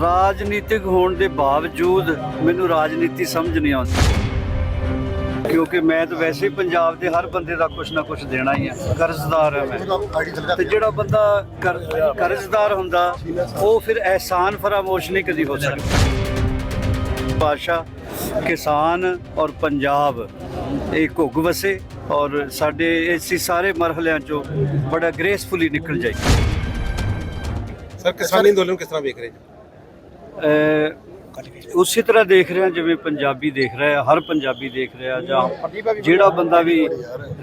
ਰਾਜਨੀਤਿਕ ਹੋਣ ਦੇ ਬਾਵਜੂਦ ਮੈਨੂੰ ਰਾਜਨੀਤੀ ਸਮਝ ਨਹੀਂ ਆਉਂਦੀ। ਕਿਉਂਕਿ ਮੈਂ ਤਾਂ ਵੈਸੇ ਹੀ ਪੰਜਾਬ ਦੇ ਹਰ ਬੰਦੇ ਦਾ ਕੁਛ ਨਾ ਕੁਛ ਦੇਣਾ ਹੀ ਹੈ ਕਰਜ਼ਦਾਰ ਹਾਂ ਮੈਂ। ਤੇ ਜਿਹੜਾ ਬੰਦਾ ਕਰਜ਼ਦਾਰ ਹੁੰਦਾ, ਉਹ ਫਿਰ ਅਹਿਸਾਨ ਫਰਾਮੋਸ਼ ਨਹੀਂ ਕਦੀ ਹੋ ਸਕਦਾ। ਭਾਸ਼ਾ, ਕਿਸਾਨ ਔਰ ਪੰਜਾਬ, ਇਹ ਘੁੱਗ ਵਸੇ ਔਰ ਸਾਡੇ ਇਸੇ ਸਾਰੇ ਮਰਹਲਿਆਂ ਚੋਂ ਬੜਾ ਗ੍ਰੇਸਫੁਲੀ ਨਿਕਲ ਜਾਈ। ਸਰ, ਕਿਸਾਨੀ ਅੰਦੋਲਨ ਕਿਸ ਤਰ੍ਹਾਂ ਵੇਖ ਰਹੇ ਜੀ ਉਸੇ ਤਰ੍ਹਾਂ ਦੇਖ ਰਿਹਾ, ਜਿਵੇਂ ਪੰਜਾਬੀ ਦੇਖ ਰਿਹਾ, ਹਰ ਪੰਜਾਬੀ ਦੇਖ ਰਿਹਾ, ਜਾਂ ਜਿਹੜਾ ਬੰਦਾ ਵੀ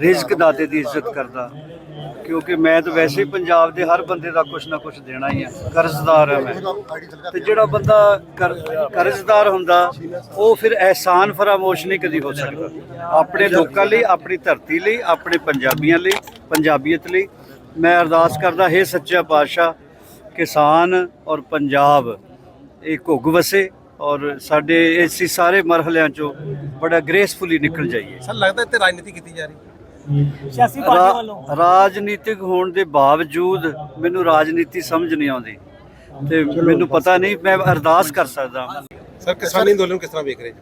ਰਿਜ਼ਕ ਦਾਤੇ ਦੀ ਇੱਜ਼ਤ ਕਰਦਾ। ਕਿਉਂਕਿ ਮੈਂ ਤਾਂ ਵੈਸੇ ਹੀ ਪੰਜਾਬ ਦੇ ਹਰ ਬੰਦੇ ਦਾ ਕੁਛ ਨਾ ਕੁਛ ਦੇਣਾ ਹੀ ਹੈ ਕਰਜ਼ਦਾਰ ਹਾਂ ਮੈਂ। ਤੇ ਜਿਹੜਾ ਬੰਦਾ ਕਰ- ਕਰਜ਼ਦਾਰ ਹੁੰਦਾ, ਉਹ ਫਿਰ ਅਹਿਸਾਨ ਫਰਾਮੋਸ਼ ਨਹੀਂ ਕਦੀ ਹੋ ਸਕਦਾ। ਆਪਣੇ ਲੋਕਾਂ ਲਈ, ਆਪਣੀ ਧਰਤੀ ਲਈ, ਆਪਣੇ ਪੰਜਾਬੀਆਂ ਲਈ, ਪੰਜਾਬੀਅਤ ਲਈ। ਮੈਂ ਅਰਦਾਸ ਕਰਦਾ, ਹੈ ਸੱਚਾ ਪਾਤਸ਼ਾਹ, ਕਿਸਾਨ ਔਰ ਪੰਜਾਬ ਇਹ ਘੁੱਗ ਵਸੇ ਔਰ ਸਾਡੇ ਇਸੇ ਸਾਰੇ ਮਰਹਲਿਆਂ ਚੋਂ ਬੜਾ ਗ੍ਰੇਸਫੁਲੀ ਨਿਕਲ ਜਾਈਏ। ਸਰ ਲੱਗਦਾ ਇੱਥੇ ਰਾਜਨੀਤੀ ਕੀਤੀ ਜਾ ਰਹੀ ਸਿਆਸੀ ਪਾਰਟੀਆਂ ਵੱਲੋਂ। ਰਾਜਨੀਤਿਕ ਹੋਣ ਦੇ ਬਾਵਜੂਦ ਮੈਨੂੰ ਰਾਜਨੀਤੀ ਸਮਝ ਨਹੀਂ ਆਉਂਦੀ ਤੇ ਮੈਨੂੰ ਪਤਾ ਨਹੀਂ ਮੈਂ ਅਰਦਾਸ ਕਰ ਸਕਦਾ ਸਰ ਕਿਸਾਨੀ ਅੰਦੋਲਨ ਕਿਸ ਤਰ੍ਹਾਂ ਵੇਖ ਰਹੇ ਜੀ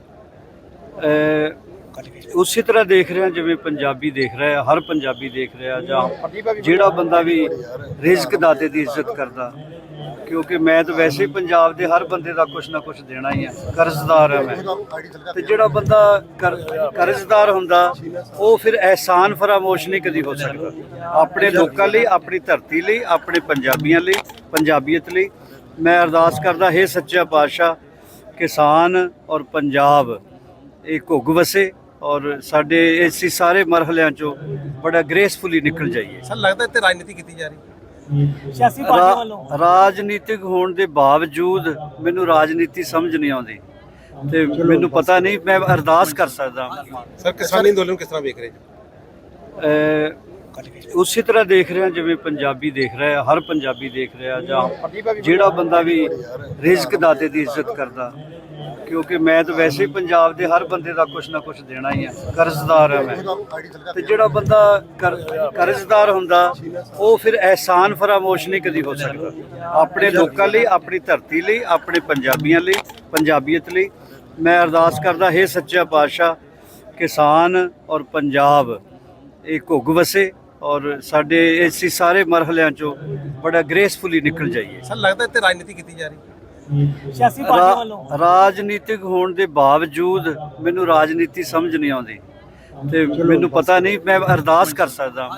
ਉਸੇ ਤਰ੍ਹਾਂ ਦੇਖ ਰਿਹਾ ਜਿਵੇਂ ਪੰਜਾਬੀ ਦੇਖ ਰਿਹਾ ਹਰ ਪੰਜਾਬੀ ਦੇਖ ਰਿਹਾ ਜਾਂ ਜਿਹੜਾ ਬੰਦਾ ਵੀ ਰਿਜ਼ਕ ਦਾਤੇ ਦੀ ਇੱਜ਼ਤ ਕਰਦਾ। ਕਿਉਂਕਿ ਮੈਂ ਤਾਂ ਵੈਸੇ ਹੀ ਪੰਜਾਬ ਦੇ ਹਰ ਬੰਦੇ ਦਾ ਕੁਛ ਨਾ ਕੁਛ ਦੇਣਾ ਹੀ ਹੈ ਕਰਜ਼ਦਾਰ ਹਾਂ ਮੈਂ। ਤੇ ਜਿਹੜਾ ਬੰਦਾ ਕਰਜ਼ਦਾਰ ਹੁੰਦਾ, ਉਹ ਫਿਰ ਅਹਿਸਾਨ ਫਰਾਮੋਸ਼ ਨਹੀਂ ਕਦੀ ਹੋ ਸਕਦਾ। ਆਪਣੇ ਲੋਕਾਂ ਲਈ, ਆਪਣੀ ਧਰਤੀ ਲਈ, ਆਪਣੇ ਪੰਜਾਬੀਆਂ ਲਈ, ਪੰਜਾਬੀਅਤ ਲਈ। ਮੈਂ ਅਰਦਾਸ ਕਰਦਾ, ਹੈ ਸੱਚਾ ਪਾਤਸ਼ਾਹ, ਕਿਸਾਨ ਔਰ ਪੰਜਾਬ, ਇਹ ਘੁੱਗ ਵਸੇ ਔਰ ਸਾਡੇ ਇਸ ਸਾਰੇ ਮਰਹਲਿਆਂ ਚੋਂ ਬੜਾ ਗ੍ਰੇਸਫੁਲੀ ਨਿਕਲ ਜਾਈਏ। ਸਰ, ਲੱਗਦਾ ਇੱਥੇ ਰਾਜਨੀਤੀ ਕੀਤੀ ਜਾ ਰਹੀ ਸਿਆਸੀ ਪਾਰਟੀਆਂ ਵੱਲੋਂ। ਰਾ- ਰਾਜਨੀਤਿਕ ਹੋਣ ਦੇ ਬਾਵਜੂਦ ਮੈਨੂੰ ਰਾਜਨੀਤੀ ਸਮਝ ਨਹੀਂ ਆਉਂਦੀ। ਤੇ ਮੈਨੂੰ ਪਤਾ ਨਹੀਂ ਮੈਂ ਅਰਦਾਸ ਕਰ ਸਕਦਾ। ਸਰ ਕਿਸਾਨੀ ਅੰਦੋਲਨ ਕਿਸ ਤਰ੍ਹਾਂ ਵੇਖ ਰਹੇ ਜੀ ਅਹ ਉਸੇ ਤਰ੍ਹਾਂ ਦੇਖ ਰਿਹਾ ਜਿਵੇਂ ਪੰਜਾਬੀ ਦੇਖ ਰਿਹਾ ਹਰ ਪੰਜਾਬੀ ਦੇਖ ਰਿਹਾ ਜਾਂ ਜਿਹੜਾ ਬੰਦਾ ਵੀ ਰਿਜ਼ਕ ਦਾਤੇ ਦੀ ਇੱਜ਼ਤ ਕਰਦਾ। ਕਿਉਂਕਿ ਮੈਂ ਤਾਂ ਵੈਸੇ ਹੀ ਪੰਜਾਬ ਦੇ ਹਰ ਬੰਦੇ ਦਾ ਕੁਛ ਨਾ ਕੁਛ ਦੇਣਾ ਹੀ ਆ ਕਰਜ਼ਦਾਰ ਹਾਂ ਮੈਂ। ਤੇ ਜਿਹੜਾ ਬੰਦਾ ਕਰ- ਕਰਜ਼ਦਾਰ ਹੁੰਦਾ, ਉਹ ਫਿਰ ਅਹਿਸਾਨ ਫਰਾਮੋਸ਼ ਨਹੀਂ ਕਦੀ ਹੋ ਸਕਦਾ। ਆਪਣੇ ਲੋਕਾਂ ਲਈ, ਆਪਣੀ ਧਰਤੀ ਲਈ, ਆਪਣੇ ਪੰਜਾਬੀਆਂ ਲਈ, ਪੰਜਾਬੀਅਤ ਲਈ। ਮੈਂ ਅਰਦਾਸ ਕਰਦਾ, ਹੈ ਸੱਚਾ ਪਾਤਸ਼ਾਹ, ਕਿਸਾਨ ਔਰ ਪੰਜਾਬ, ਇਹ ਘੁੱਗ ਵਸੇ ਔਰ ਸਾਡੇ ਇਸੇ ਸਾਰੇ ਮਰਹਲਿਆਂ ਚੋਂ ਬੜਾ ਗ੍ਰੇਸਫੁਲੀ ਨਿਕਲ ਜਾਈਏ। ਸਰ ਲੱਗਦਾ ਇੱਥੇ ਰਾਜਨੀਤੀ ਕੀਤੀ ਜਾ ਰਹੀ ਸਿਆਸੀ ਪਾਰਟੀਆਂ ਵੱਲੋਂ। ਰਾਜਨੀਤਿਕ ਹੋਣ ਦੇ ਬਾਵਜੂਦ ਮੈਨੂੰ ਰਾਜਨੀਤੀ ਸਮਝ ਨਹੀਂ ਆਉਂਦੀ। ਤੇ ਮੈਨੂੰ ਪਤਾ ਨਹੀਂ ਮੈਂ ਅਰਦਾਸ ਕਰ ਸਕਦਾ।